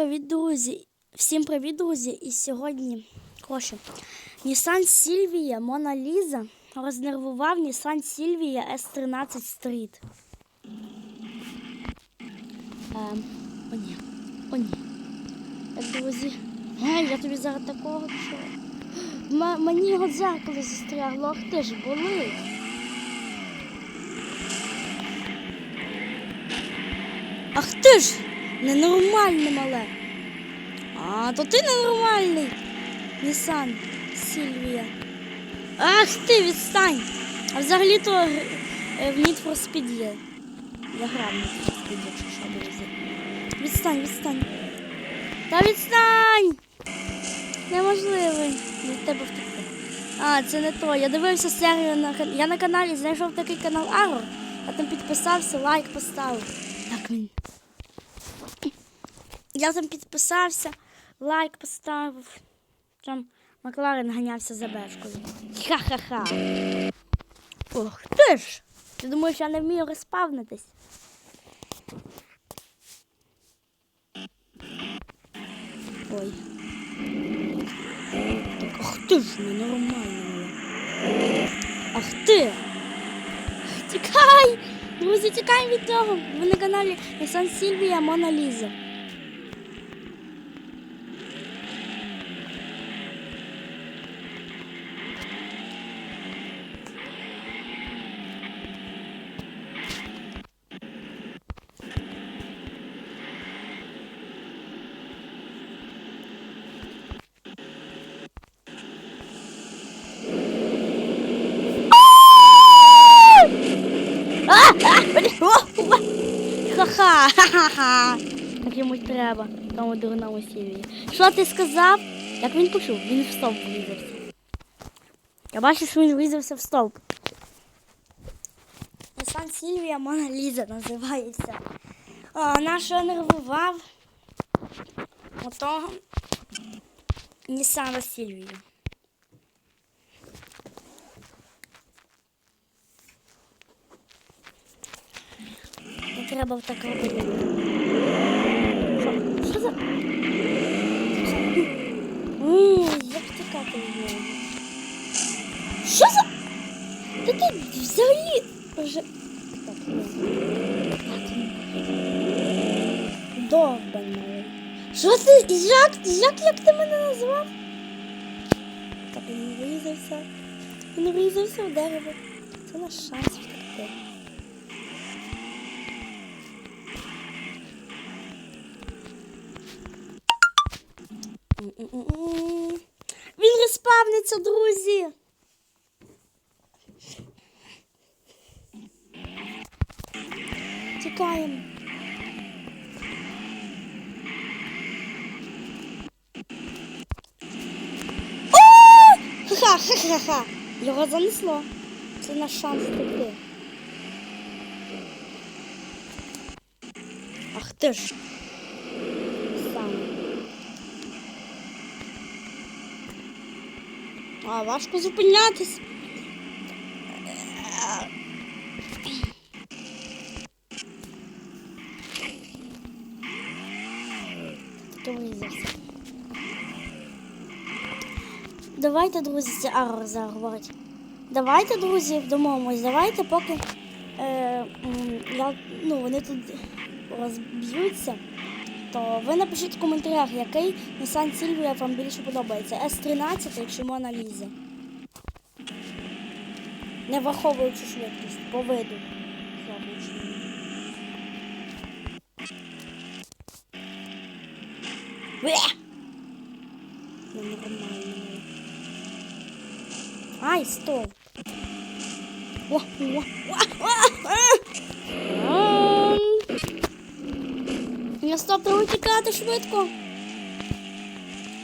привіт, друзі! Всім привіт, друзі! І сьогодні коротше, Nissan Silvia Mona Lisa рознервував Silvia S13 Street. Ем, о ні, о ні. Друзі, гей, я тобі зараз такого. М- мені його дзеркало застрягло, ах ти ж болить. Ах ти ж! Ненормальне мале. А, то ти ненормальний. Нісан, Сільвія. Ах ти, відстань! А взагалі-то е, в Need for Speed є. Я грав Need for Speed, якщо що, друзі. Відстань, відстань. Та відстань! Неможливо від тебе втекти. А, це не то. Я дивився серію на Я на каналі знайшов такий канал Арор, а там підписався, лайк поставив. Так він. Я там підписався, лайк поставив. Там Макларен ганявся за бешкою. Ха-ха-ха. Ох ти ж! Ти думаєш, я не вмію розпавнитись? Ой. Ах ти ж ненормально. Ах ти! Тікай! Друзі, тікай від нього! Ви на каналі Сан Сільвія Мона Ліза. А, а, блін, о, о. Ха-ха, ха-ха-ха. Так йому треба, тому дурному Сільвії. Що ти сказав? Як він почув? Він в стовп врізався. Я бачу, що він врізався в стовп. Сан Сільвія Мона Ліза називається. А, нашого нервував отого Нісана Сільвію. Треба так робити. Що? Що за? М, Як тікати нього? Що за? Та ти взагалі вже. Так, ні. Ні. Довбань. Що ти? Як? Як, як ти мене назвав? Так, він врізався. Він врізався в дерево. Це наш шанс втекти. Він респавниться, друзі. Тікаємо. Ха-ха-ха-ха-ха. Його занесло. Це наш шанс втекти. Ах ти ж. Сам. А, важко зупинятись. Давайте, друзі, Арор заговорить. Давайте, друзі, домовимось, давайте, поки е, я, ну, вони тут розб'ються, то ви напишіть в коментарях, який Nissan Silvia вам більше подобається. S13 чи Mona Lisa. Не враховуючи швидкість, по виду. Ну. Ай, стоп. Ні, стоп, треба тікати швидко.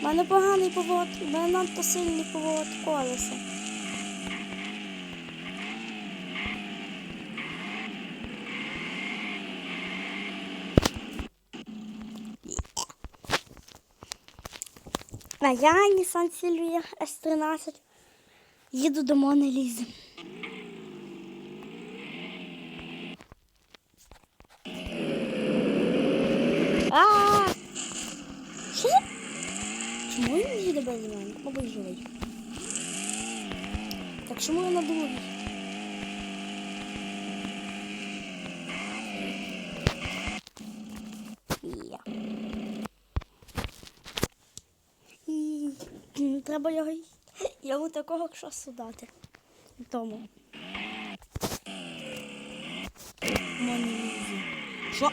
У мене поганий поворот, у мене надто сильний поворот колеса. А я, Nissan Silvia S13, їду до Мони Лізи. А! Чому він їде без мене? Мабуть, живий. Так чому я на другій? Треба його йому такого шансу дати. Тому. Що?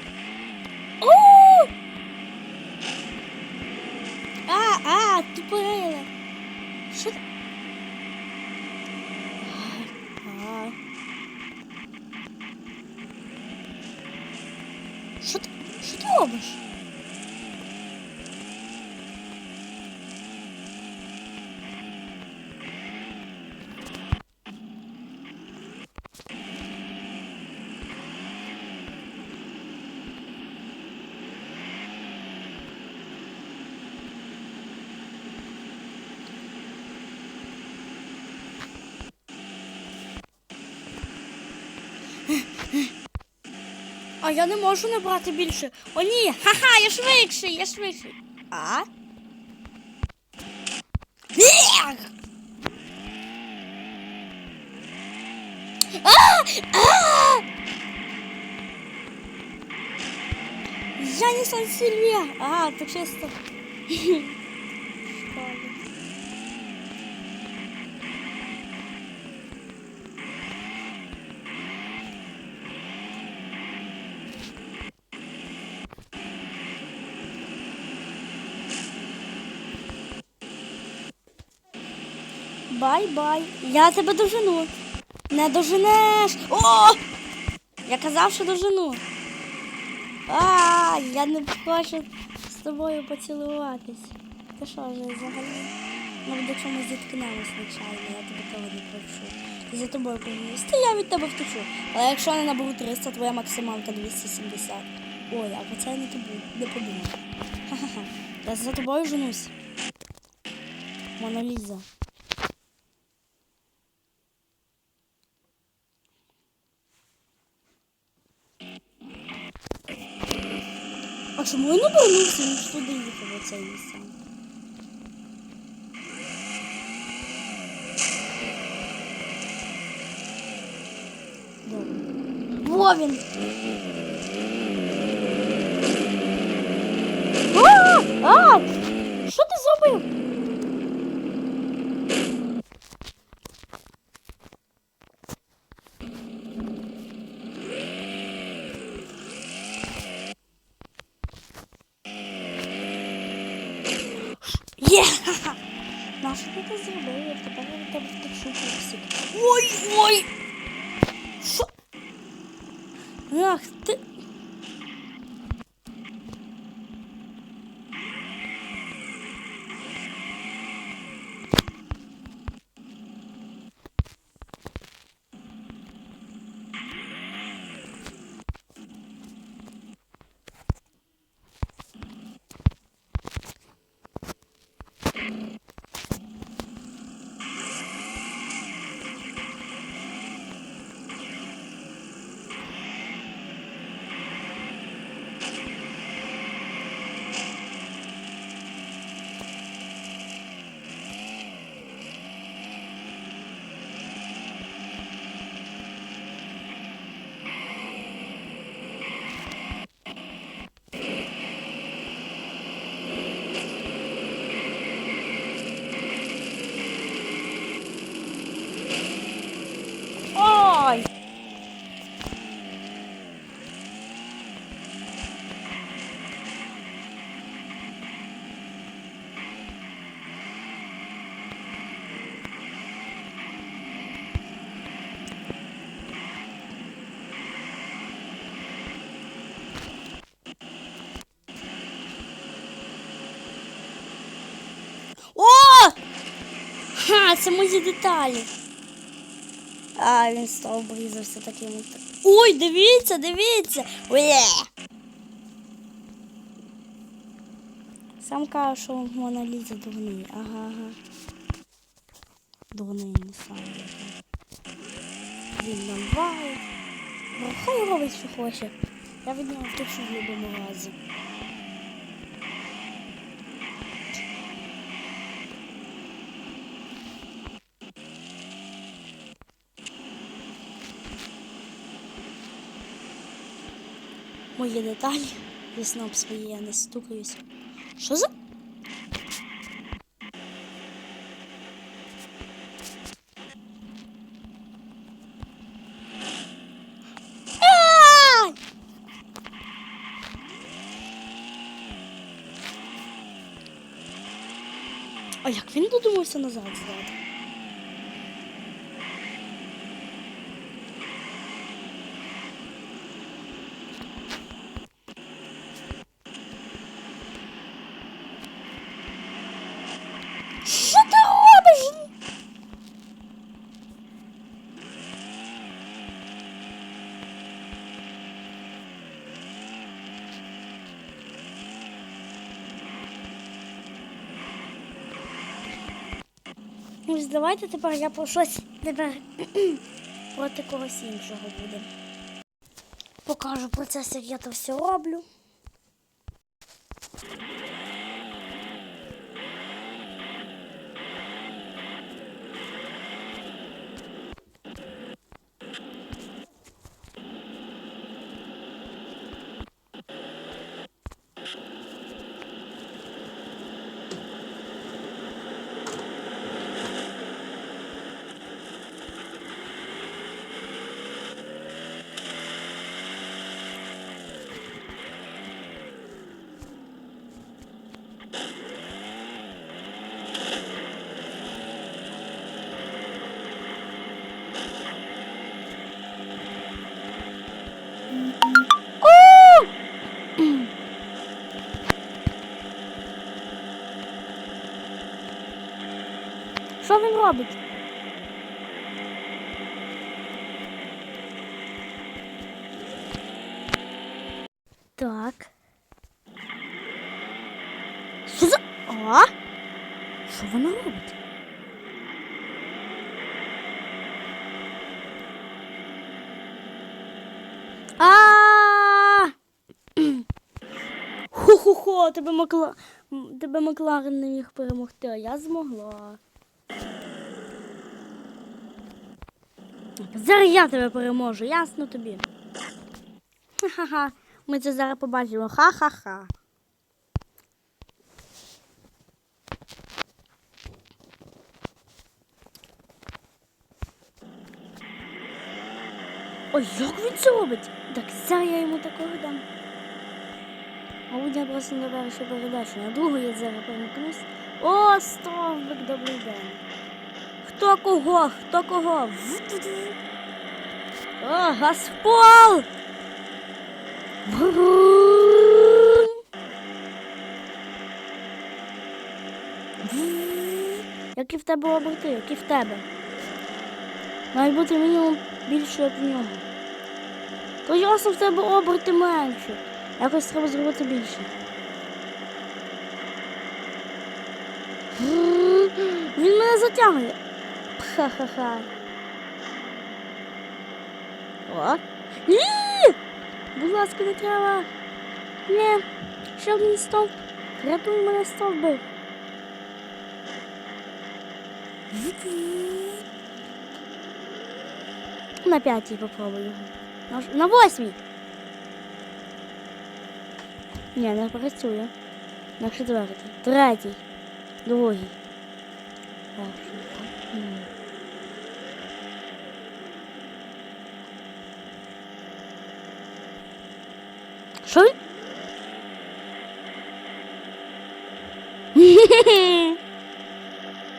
А, а, тупорила. Що? ти- А. Що ти, що ти робиш? А я не можу набрати більше. О, ні! Ха-ха, я швидший, я швидший. А? Ех! А! А! Я не Сан Сильвія. А, то чисто. Бай-бай. Я тебе дожену. Не доженеш. О! Я казав, що дожену. А, я не хочу з тобою поцілуватись. Ти що вже взагалі? Ну, якщо ми зіткнемось нечайно, я тебе того не прошу. За тобою погнусь. Та я від тебе втечу. Але якщо не наберу 300, твоя максималка 270. Ой, а це я не тобі не подумав. Ха-ха-ха. Я за тобою женусь. Моноліза. А чому він обернувся? Він ж туди їхав Нісан. Добре. Во він! А! Що ти зробив? Є! Ха-ха! Нащо ти це зробив? Тепер я від тебе втечу. Ой, ой! Що? Ах ти! Ой! О! Ха, це мої деталі. А, він став обрізався таким. Ой, дивіться, дивіться. Ує. Сам каже, що Мона Ліза дурний. Ага, ага. Дурний не сам. Він нам валить. Ну, хай робить, що хоче. Я від нього втечу в будь-якому разі. мої деталі. Я сноп свої, я не стукаюсь. Що за? А як він додумався назад здати? Ну, давайте тепер я про щось тепер проти когось іншого буде. Покажу процес, як я це все роблю. вона робить? А! Хо-хо-хо, тебе Макла... тебе Макларен не міг перемогти, а я змогла. Зараз я тебе переможу, ясно тобі. Ха-ха-ха. Ми це зараз побачимо. Ха-ха-ха. Ой, як він це робить? Так зараз я йому такого дам. Мабуть, я просто не першу передачу. На другу я зараз перемкнусь. О, стовбик, добрий день. Хто кого? Хто кого? О, Гаспол! Які в тебе оберти, які в тебе? Має бути мінімум більше, як в нього. То ясно в тебе оберти менше. Якось треба зробити більше. Він мене затягує. Ха-ха-ха. О. Ні! Будь ласка, не треба. Ні. Ще один стовп. Рятуй мене стовби. На п'ятій попробую. На, восьмій. Ні, не працює. На четвертій. Третій. Другий. Що?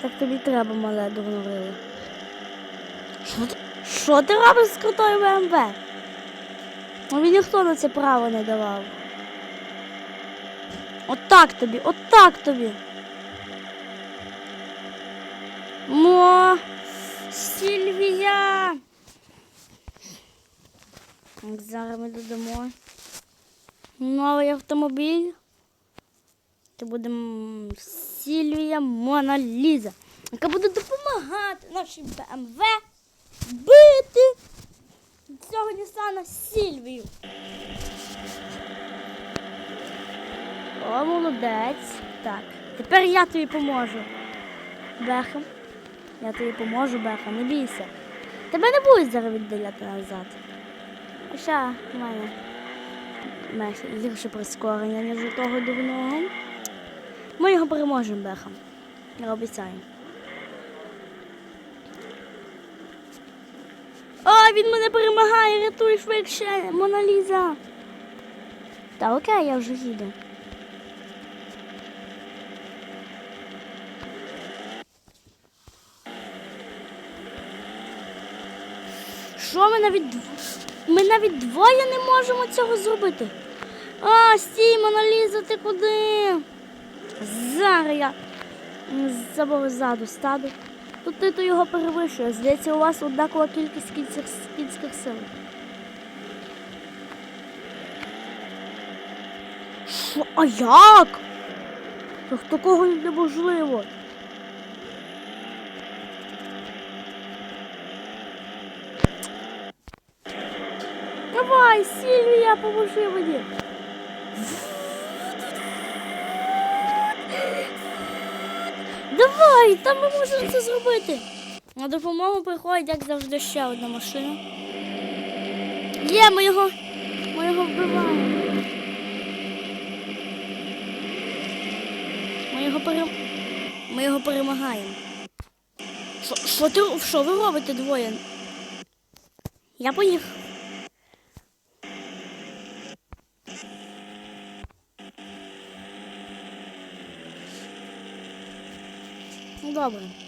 Так тобі треба, мале дурновили. Що ти, що ти робиш з крутою БМВ? Мені ніхто на це право не давав. Отак тобі, отак тобі. Мо, Сільвія. Так, Зараз ми додамо. Новий автомобіль. Це буде Сільвія Мона Ліза, яка буде допомагати нашій БМВ бити цього Нісана Сільвію. О, молодець. Так. Тепер я тобі поможу. Беха. Я тобі поможу, Беха, не бійся. Тебе не будуть зараз віддаляти назад. А Ще в мене мех- гірше прискорення, ніж у того дурного. Ми його переможемо, Беха. Я обіцяю. О, він мене перемагає, рятуй швидше, Моналіза. Та окей, я вже їду. Що ми навіть ми навіть двоє не можемо цього зробити. А, стій, Моналіза, ти куди? Зараз я забув ззаду стаду. Тут ти то його перевищує. Здається, у вас однакова кількість кінських, кінських сил. Що? А як? Так такого неможливо. Давай, Сільвія, поможи мені. Давай, там ми можемо це зробити. На допомогу приходить, як завжди, ще одна машина. Є, ми його, ми його вбиваємо. Ми його перем... Ми його перемагаємо. Що, ти, що ви робите двоє? Я поїхав. Ну добре.